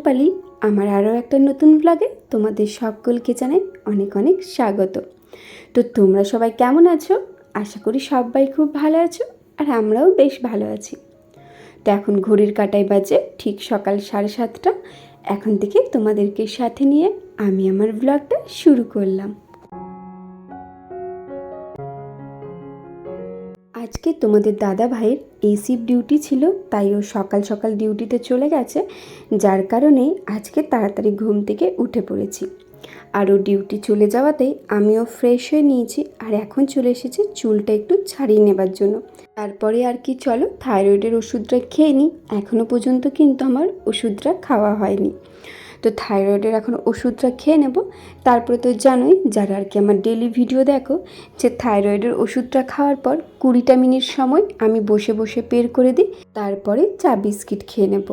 রূপালি আমার আরও একটা নতুন ব্লগে তোমাদের সকলকে জানাই অনেক অনেক স্বাগত। তো তোমরা সবাই কেমন আছো? আশা করি সবাই খুব ভালো আছো আর আমরাও বেশ ভালো আছি। তো এখন ঘড়ির কাটাই বাজে ঠিক সকাল সাড়ে সাতটা। এখন থেকে তোমাদেরকে সাথে নিয়ে আমি আমার ব্লগটা শুরু করলাম। আজকে তোমাদের দাদা ভাইয়ের এসি ডিউটি ছিল, তাই ও সকাল সকাল ডিউটিতে চলে গেছে, যার কারণে আজকে তাড়াতাড়ি ঘুম থেকে উঠে পড়েছি। আর ও ডিউটি চলে যাওয়াতে আমিও ফ্রেশ হয়ে নিয়েছি, আর এখন চলে এসেছি চুলটা একটু ছাড়িয়ে নেবার জন্য। তারপরে আর কি, চলো থাইরয়েডের ওষুধটা খেয়ে নিই এখনও পর্যন্ত কিন্তু আমার ওষুধটা খাওয়া হয়নি। তো থাইরয়েডের এখন ওষুধটা খেয়ে নেব। তারপরে তো জানোই, যারা আর কি আমার ডেলি ভিডিও দেখো যে থাইরয়েডের ওষুধটা খাওয়ার পর কুড়িটা মিনিট সময় আমি বসে বসে বের করে দিই, তারপরে চা বিস্কিট খেয়ে নেব।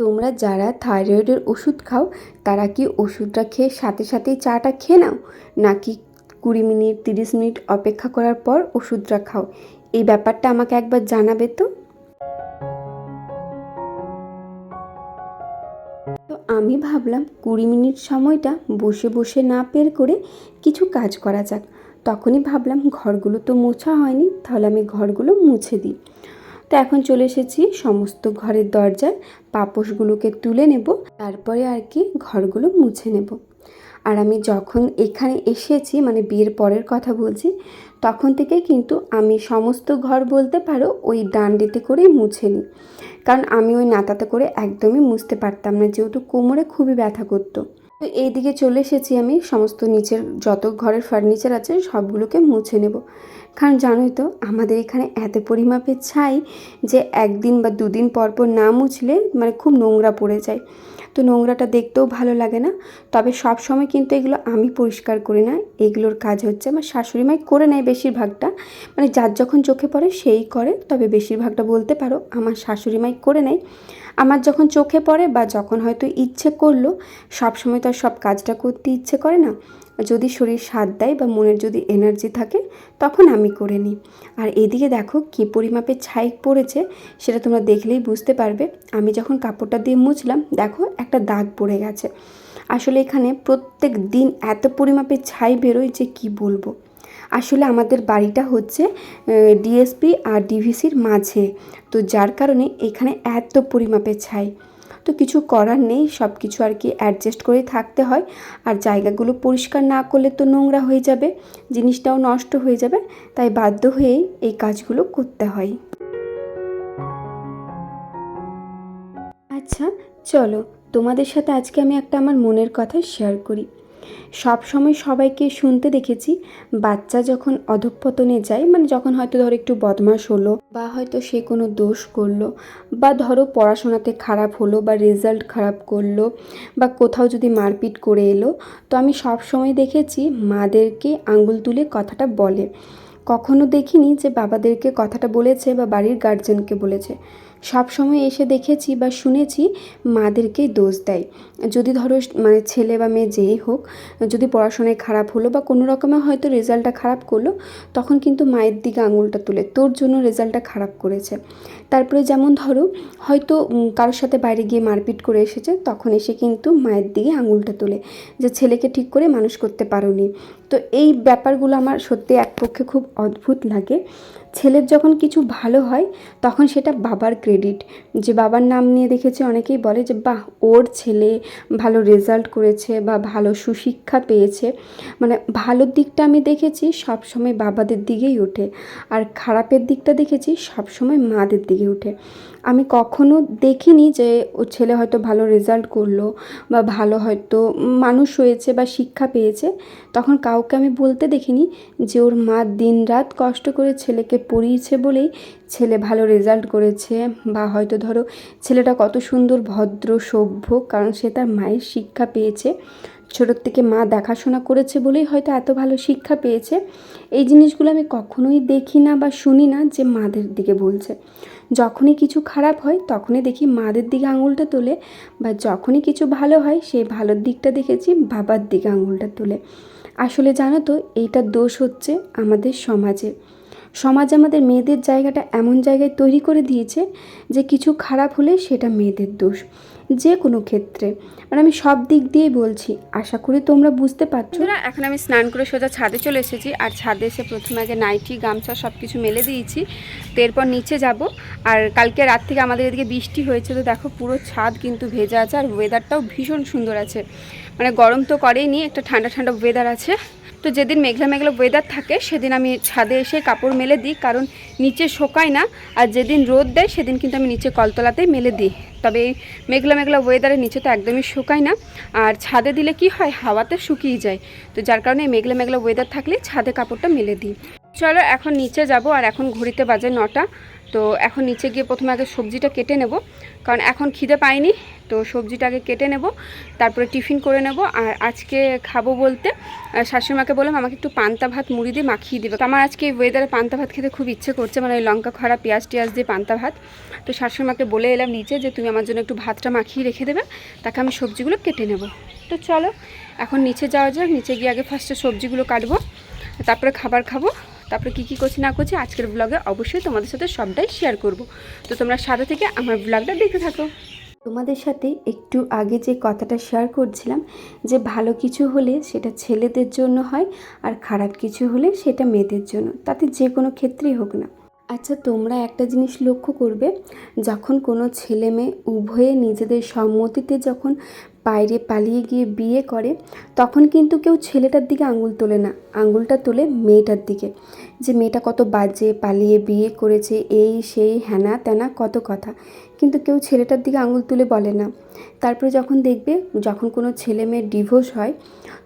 তোমরা যারা থাইরয়েডের ওষুধ খাও, তারা কি ওষুধটা খেয়ে সাথে সাথেই চাটা খেয়ে নাও? নাকি কুড়ি মিনিট, তিরিশ মিনিট অপেক্ষা করার পর ওষুধটা খাও? এই ব্যাপারটা আমাকে একবার জানাবে তো? ভাবলাম কুড়ি মিনিট সময়টা বসে বসে না বের করে কিছু কাজ করা যাক। তখনই ভাবলাম ঘরগুলো তো মোছা হয়নি, তাহলে আমি ঘরগুলো মুছে দিই। তো এখন চলে এসেছি সমস্ত ঘরের দরজার পাপোশগুলোকে তুলে নেব, তারপরে আর কি ঘরগুলো মুছে নেব। আর আমি যখন এখানে এসেছি মানে বিয়ের পরের কথা বলছি, তখন থেকে কিন্তু আমি সমস্ত ঘর বলতে পারো ওই ডান্ডিতে করেই মুছে নিই। কারণ আমি ওই নাতাতে করে একদমই মুছতে পারতাম না, যেহেতু কোমরে খুবই ব্যথা করতো। তো এইদিকে চলে এসেছি আমি, সমস্ত নিচের যত ঘরের ফার্নিচার আছে সবগুলোকে মুছে নেব। কারণ জানোই তো, আমাদের এখানে এত পরিমাপে ছাই যে একদিন বা দুদিন পর পর না মুছলে মানে খুব নোংরা পড়ে যায়। তো নোংরাটা দেখতেও ভালো লাগে না। তবে সব সময় কিন্তু এগুলো আমি পরিষ্কার করি না। এগুলোর কাজ হচ্ছে আমার শাশুড়ি মাই করে নেয় বেশিরভাগটা। মানে যার যখন চোখে পড়ে সেই করে। তবে বেশিরভাগটা বলতে পারো আমার শাশুড়ি মাই করে নেয়। আমার যখন চোখে পড়ে বা যখন হয়তো ইচ্ছে করল, সবসময় তো আর সব কাজটা করতে ইচ্ছে করে না। যদি শরীর সাথ দেয় বা মনের যদি এনার্জি থাকে, তখন আমি করে নিই। আর এদিকে দেখো কী পরিমাপে ছাই পড়েছে, সেটা তোমরা দেখলেই বুঝতে পারবে। আমি যখন কাপড়টা দিয়ে মুছলাম, দেখো একটা দাগ পড়ে গেছে। আসলে এখানে প্রত্যেক দিন এত পরিমাপে ছাই বেরোয় যে কি বলব? আসলে আমাদের বাড়িটা হচ্ছে ডিএসপি আর ডিভিসির মাঝে। তো যার কারণে এখানে এত পরিমাপে ছাই। তো কিছু করার নেই সব কিছু আর কি অ্যাডজাস্ট করেই থাকতে হয়। আর জায়গাগুলো পরিষ্কার না করলে তো নোংরা হয়ে যাবে, জিনিসটাও নষ্ট হয়ে যাবে, তাই বাধ্য হয়েই এই কাজগুলো করতে হয়। আচ্ছা চলো তোমাদের সাথে আজকে আমি একটা আমার মনের কথা শেয়ার করি। সব সময় সবাইকে শুনতে দেখেছি। বাচ্চা যখন অধঃপতনে যায় মানে যখন হয়তো ধরো একটু বদমাস হলো বা হয়তো সে কোনো দোষ করল বা ধরো পড়াশোনাতে খারাপ হলো বা রেজাল্ট খারাপ করল বা কোথাও যদি মারপিট করে এলো, তো আমি সব সময় দেখেছি মাদেরকে আঙ্গুল তুলে কথাটা বলে। কখনো দেখিনি যে বাবাদেরকে কথাটা বলেছে বা বাড়ির গার্জেনকে বলেছে। সব সময় এসে দেখেছি বা শুনেছি মাদেরকেই দোষ দেয়। যদি ধরো মানে ছেলে বা মেয়ে যেই হোক, যদি পড়াশোনায় খারাপ হলো বা কোনো রকমে হয়তো রেজাল্টটা খারাপ করল, তখন কিন্তু মায়ের দিকে আঙুলটা তুলে, তোর জন্য রেজাল্টটা খারাপ করেছে। তারপরে যেমন ধরো, হয়তো কারোর সাথে বাইরে গিয়ে মারপিট করে এসেছে, তখন এসে কিন্তু মায়ের দিকে আঙুলটা তোলে যে ছেলেকে ঠিক করে মানুষ করতে পারোনি। তো এই ব্যাপারগুলো আমার সত্যি এক পক্ষে খুব অদ্ভুত লাগে। ছেলের যখন কিছু ভালো হয়, তখন সেটা বাবার ক্রেডিট যে বাবার নাম নিয়ে দেখেছে অনেকেই বলে যে, বাহ, ওর ছেলে ভালো রেজাল্ট করেছে বা ভালো সুশিক্ষা পেয়েছে। মানে ভালোর দিকটা আমি দেখেছি সব সময় বাবাদের দিকেই ওঠে। আর খারাপের দিকটা দেখেছি সব সময় মাদের দিকে ওঠে। আমি কখনো দেখিনি যে ও ছেলে হয়তো ভালো রেজাল্ট করল বা ভালো হয়তো মানুষ হয়েছে বা শিক্ষা পেয়েছে। তখন কাউকে আমি বলতে দেখিনি যে ওর মা দিন রাত কষ্ট করে ছেলেকে পড়িয়েছে বলেই ছেলে ভালো রেজাল্ট করেছে বা হয়তো ধরো ছেলেটা কত সুন্দর, ভদ্র, সভ্য, কারণ সে তার মায়ের শিক্ষা পেয়েছে। ছোটোর থেকে মা দেখাশোনা করেছে বলেই হয়তো এত ভালো শিক্ষা পেয়েছে। এই জিনিসগুলো আমি কখনোই দেখি না বা শুনি না যে মাদের দিকে বলছে। যখনই কিছু খারাপ হয়, তখনই দেখি মাদের দিকে আঙুলটা তোলে বা যখনই কিছু ভালো হয়, সেই ভালোর দিকটা দেখেছি বাবার দিকে আঙুলটা তোলে। আসলে জানো তো, এইটার দোষ হচ্ছে আমাদের সমাজে। সমাজ আমাদের মেয়েদের জায়গাটা এমন জায়গায় তৈরি করে দিয়েছে যে কিছু খারাপ হলে সেটা মেয়েদের দোষ। যে কোনো ক্ষেত্রে। মানে আমি সব দিক দিয়েই বলছি, আশা করি তোমরা বুঝতে পারছ। না এখন আমি স্নান করে সোজা ছাদে চলে এসেছি। আর ছাদে এসে প্রথমে আগে নাইটি, গামছা সব কিছু মেলে দিয়েছি। তো এরপর নিচে যাব। আর কালকে রাত থেকে আমাদের এদিকে বৃষ্টি হয়েছে। তো দেখো, পুরো ছাদ কিন্তু ভেজা আছে। আর ওয়েদারটাও ভীষণ সুন্দর আছে। মানে গরম তো করেই নি, একটা ঠান্ডা ঠান্ডা ওয়েদার আছে। তো যেদিন মেঘলা মেঘলা ওয়েদার থাকে, সেদিন আমি ছাদে এসে কাপড় মেলে দিই, কারণ নিচে শোকায় না, আর যেদিন রোদ দেয়, সেদিন কিন্তু আমি নিচে কলতলাতেই মেলে দিই। তবে এই মেঘলা মেঘলা ওয়েদারের নিচে তো একদমই শুকায় না, আর ছাদে দিলে কি হয়, হাওয়াতে শুকিয়ে যায়। তো যার কারণে মেঘলা মেঘলা ওয়েদার থাকলে ছাদে কাপড়টা মেলে দিই। চলো এখন নিচে যাব আর এখন ঘড়িতে বাজে নটা। তো এখন নিচে গিয়ে প্রথমে আগে সবজিটা কেটে নেব। কারণ এখন খিদে পাইনি, তো সবজিটা আগে কেটে নেব, তারপরে টিফিন করে নেব। আর আজকে খাব বলতে শাশুড়িমাকে বললাম আমাকে একটু পান্তা ভাত মুড়ি দিয়ে মাখিয়ে দেবে। আমার আজকে এই ওয়েদারে পান্তা ভাত খেতে খুব ইচ্ছে করছে মানে ওই লঙ্কা খরা, পেঁয়াজ টিয়াজ দিয়ে পান্তা ভাত। তো শাশুড়িমাকে বলে এলাম নিচে যে তুমি আমার জন্য একটু ভাতটা মাখিয়ে রেখে দেবে, তাকে আমি সবজিগুলো কেটে নেব। তো চলো, এখন নিচে যাওয়া যাক, নিচে গিয়ে আগে ফার্স্টে সবজিগুলো কাটবো, তারপরে খাবার খাব। তারপরে কী কী করছি না করছি আজকের ব্লগে অবশ্যই তোমাদের সাথে সবটাই শেয়ার করব। তো তোমরা সাথে থেকে আমার ব্লগটা দেখতে থাকো। তোমাদের সাথে একটু আগে যে কথাটা শেয়ার করছিলাম, যে ভালো কিছু হলে সেটা ছেলেদের জন্য হয় আর খারাপ কিছু হলে সেটা মেয়েদের জন্য। তাতে যে কোনো ক্ষেত্রেই হোক না। আচ্ছা তোমরা একটা জিনিস লক্ষ্য করবে, যখন কোনো ছেলে মেয়ে উভয়ে নিজেদের সম্মতিতে যখন বাইরে পালিয়ে গিয়ে বিয়ে করে, তখন কিন্তু কেউ ছেলেটার দিকে আঙুল তোলে না। আঙুলটা তোলে মেয়েটার দিকে। যে মেয়েটা কত বাজে, পালিয়ে বিয়ে করেছে, এই সেই হ্যানা ত্যানা কত কথা। কিন্তু কেউ ছেলেটার দিকে আঙুল তুলে বলে না। তারপরে যখন দেখবে, যখন কোনো ছেলে মেয়ের ডিভোর্স হয়,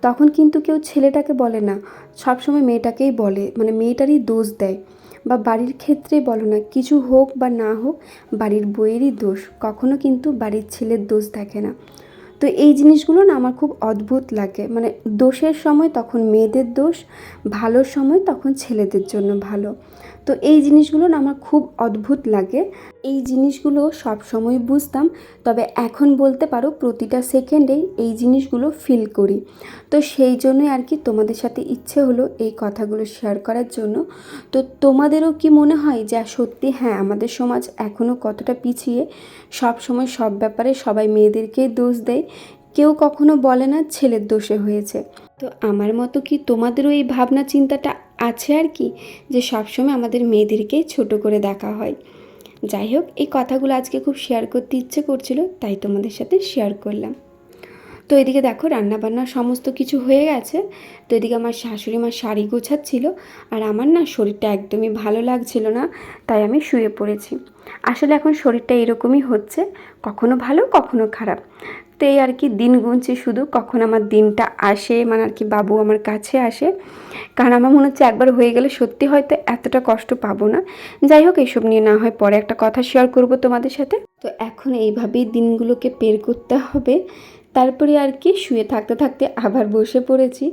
তখন কিন্তু কেউ ছেলেটাকে বলে না। সবসময় মেয়েটাকেই বলে মানে মেয়েটারই দোষ দেয়। বা বাড়ির ক্ষেত্রে বলো না, কিছু হোক বা না হোক, বাড়ির বইয়েরই দোষ। কখনো কিন্তু বাড়ির ছেলের দোষ থাকে না। তো এই জিনিসগুলো না আমার খুব অদ্ভুত লাগে। মানে দোষের সময় তখন মেয়েদের দোষ ভালো সময় তখন ছেলেদের জন্য ভালো। তো এই জিনিসগুলো না আমার খুব অদ্ভুত লাগে। এই জিনিসগুলো সব সময় বুঝতাম, তবে এখন বলতে পারো প্রতিটা সেকেন্ডেই এই জিনিসগুলো ফিল করি। তো সেই জন্যই আর কি তোমাদের সাথে ইচ্ছে হলো এই কথাগুলো শেয়ার করার জন্য। তো তোমাদেরও কি মনে হয় যে সত্যি হ্যাঁ আমাদের সমাজ এখনও কতটা পিছিয়ে? সব সময় সব ব্যাপারে সবাই মেয়েদেরকেই দোষ দেয়। কেউ কখনো বলে না ছেলের দোষে হয়েছে। তো আমার মতো কি তোমাদেরও এই ভাবনা চিন্তাটা আছে আর কি? যে সবসময় আমাদের মেয়েদেরকেই ছোট করে দেখা হয়। যাই হোক, এই কথাগুলো আজকে খুব শেয়ার করতে ইচ্ছে করছিল, তাই তোমাদের সাথে শেয়ার করলাম। তো এদিকে দেখো রান্নাবান্না সমস্ত কিছু হয়ে গেছে। তো এদিকে আমার শাশুড়ি মা শাড়ি গোছাচ্ছিল আর আমার না শরীরটা একদমই ভালো লাগছিল না, তাই আমি শুয়ে পড়েছি। আসলে এখন শরীরটা এরকমই হচ্ছে, কখনো ভালো, কখনো খারাপ। তো এই আর কি দিন গুনছি শুধু, কখন আমার দিনটা আসে মানে আর কি বাবু আমার কাছে আসে। কারণ আমার মনে হচ্ছে একবার হয়ে গেলে সত্যি হয়তো এতটা কষ্ট পাবো না। যাই হোক এইসব নিয়ে না হয় পরে একটা কথা শেয়ার করব তোমাদের সাথে। তো এখন এইভাবেই দিনগুলোকে পের করতে হবে। তারপরে আর কি শুয়ে থাকতে থাকতে আবার বসে পড়েছি।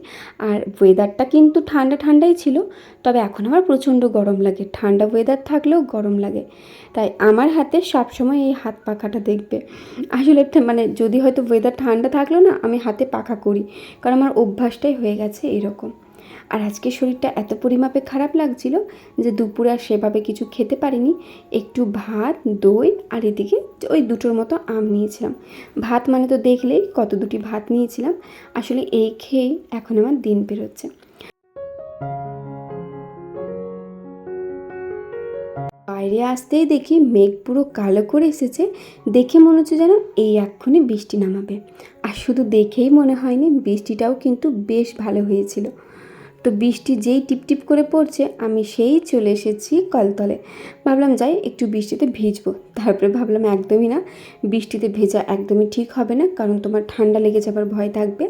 আর ওয়েদারটা কিন্তু ঠান্ডা ঠান্ডাই ছিল, তবে এখন আমার প্রচণ্ড গরম লাগে। ঠান্ডা ওয়েদার থাকলেও গরম লাগে। তাই আমার হাতে সবসময় এই হাত পাখাটা দেখবে। আসলে মানে যদি হয়তো ওয়েদার ঠান্ডা থাকল না, আমি হাতে পাখা করি। কারণ আমার অভ্যাসটাই হয়ে গেছে এরকম আর আজকে শরীরটা এত পরিমাপে খারাপ লাগছিল যে দুপুরে আর সেভাবে কিছু খেতে পারিনি। একটু ভাত, দই আর এদিকে ওই দুটোর মতো আম নিয়েছিলাম। ভাত মানে তো দেখলেই কত দুটি ভাত নিয়েছিলাম। আসলে এই খেয়েই এখন আমার দিন বেরোচ্ছে। বাইরে আসতেই দেখি মেঘ পুরো কালো করে এসেছে। দেখে মনে হচ্ছে যেন এই এক্ষণে বৃষ্টি নামাবে। আর শুধু দেখেই মনে হয়নি, বৃষ্টিটাও কিন্তু বেশ ভালো হয়েছিল। তো বৃষ্টি যেই টিপটিপ করে পড়ছে, আমি সেই চলে এসেছি কলতলে। ভাবলাম যাই, একটু বৃষ্টিতে ভিজবো। তারপরে ভাবলাম একদমই না, বৃষ্টিতে ভেজা একদমই ঠিক হবে না, কারণ তোমার ঠান্ডা লেগে যাবার ভয় থাকবে।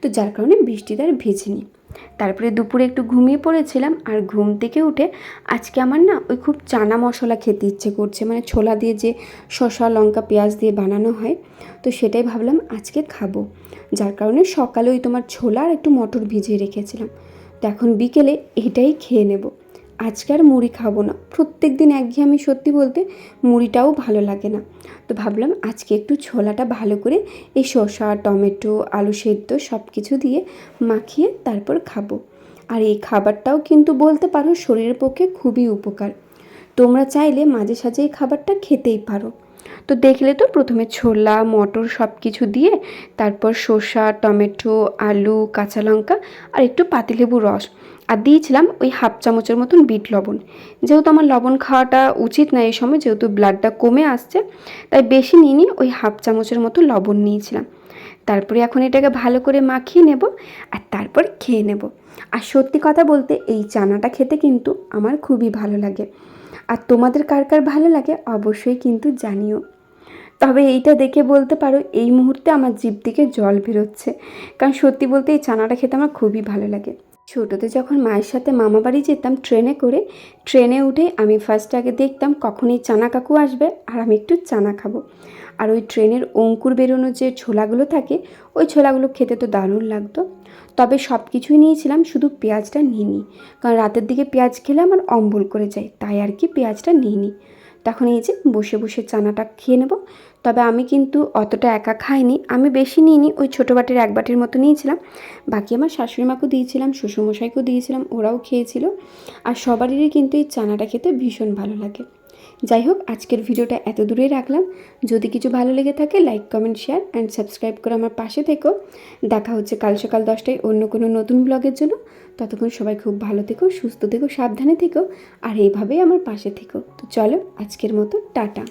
তো যার কারণে বৃষ্টিতে আর ভিজিনি। তারপরে দুপুরে একটু ঘুমিয়ে পড়েছিলাম, আর ঘুম থেকে উঠে আজকে আমার না ওই খুব চানা মশলা খেতে ইচ্ছে করছে মানে ছোলা দিয়ে যে শসা, লঙ্কা, পেঁয়াজ দিয়ে বানানো হয়, তো সেটাই ভাবলাম আজকে খাব। যার কারণে সকালে ওই তোমার ছোলা আর একটু মটর ভিজিয়ে রেখেছিলাম। এখন বিকেলে এটাই খেয়ে নেব। আজকে আর মুড়ি খাব না। প্রত্যেক দিন একঘেয়ে আমি সত্যি বলতে মুড়িটাও ভালো লাগে না। তো ভাবলাম আজকে একটু ছোলাটা ভালো করে এই শসা, টমেটো, আলু সেদ্ধ সব কিছু দিয়ে মাখিয়ে তারপর খাব। আর এই খাবারটাও কিন্তু বলতে পারো শরীরের পক্ষে খুবই উপকার। তোমরা চাইলে মাঝে সাঝে এই খাবারটা খেতেই পারো। তো দেখলে তো প্রথমে ছোলা, মটর সব কিছু দিয়ে তারপর শসা, টমেটো, আলু, কাঁচা লঙ্কা আর একটু পাতিলেবুর রস। আর দিয়েছিলাম ওই হাফ চামচের মতন বিট লবণ। যেহেতু আমার লবণ খাওয়াটা উচিত না এই সময়, যেহেতু ব্লাডটা কমে আসছে, তাই বেশি নিইনি, ওই হাফ চামচের মতো লবণ নিয়েছিলাম। তারপরে এখন এটাকে ভালো করে মাখিয়ে নেব আর তারপর খেয়ে নেব। আর সত্যি কথা বলতে এই চানাটা খেতে কিন্তু আমার খুবই ভালো লাগে। আর তোমাদের কার কার ভালো লাগে অবশ্যই কিন্তু জানিও। তবে এইটা দেখে বলতে পারো, এই মুহূর্তে আমার জিভ থেকে জল বেরোচ্ছে। কারণ সত্যি বলতে এই চানাটা খেতে আমার খুবই ভালো লাগে। ছোটোতে যখন মায়ের সাথে মামা বাড়ি যেতাম ট্রেনে করে, ট্রেনে উঠে আমি ফার্স্ট আগে দেখতাম কখন এই চানা কাকু আসবে আর আমি একটু চানা খাব। আর ওই ট্রেনের অঙ্কুর বেরোনো যে ছোলাগুলো থাকে, ওই ছোলাগুলো খেতে তো দারুণ লাগতো। তবে সব কিছুই নিয়েছিলাম, শুধু পেঁয়াজটা নিইনি। কারণ রাতের দিকে পেঁয়াজ খেলে আমার অম্বল করে যায় তাই আর কি পেঁয়াজটা নিইনি। তখন এই যে বসে বসে চানাটা খেয়ে নেব তবে আমি কিন্তু অতটা একা খাইনি। আমি বেশি নিইনি, ওই ছোটো বাটির এক বাটির মতো নিয়েছিলাম। বাকি আমার শাশুড়ি মাকেও দিয়েছিলাম, শ্বশুরমশাইকেও দিয়েছিলাম, ওরাও খেয়েছিল। আর সবারই কিন্তু এই চানাটা খেতে ভীষণ ভালো লাগে। যাই হোক, আজকের ভিডিওটা এত দূরেই রাখলাম। যদি কিছু ভালো লেগে থাকে like comment share and subscribe করে আমার পাশে থেকো। দেখা হচ্ছে কাল সকাল দশটায় অন্য কোনো নতুন ব্লগের জন্য। ততক্ষণ সবাই খুব ভালো থেকো, সুস্থ থেকো, সাবধানে থেকো। আর এইভাবেই আমার পাশে থেকো। তো চলো, আজকের মতো, টাটা।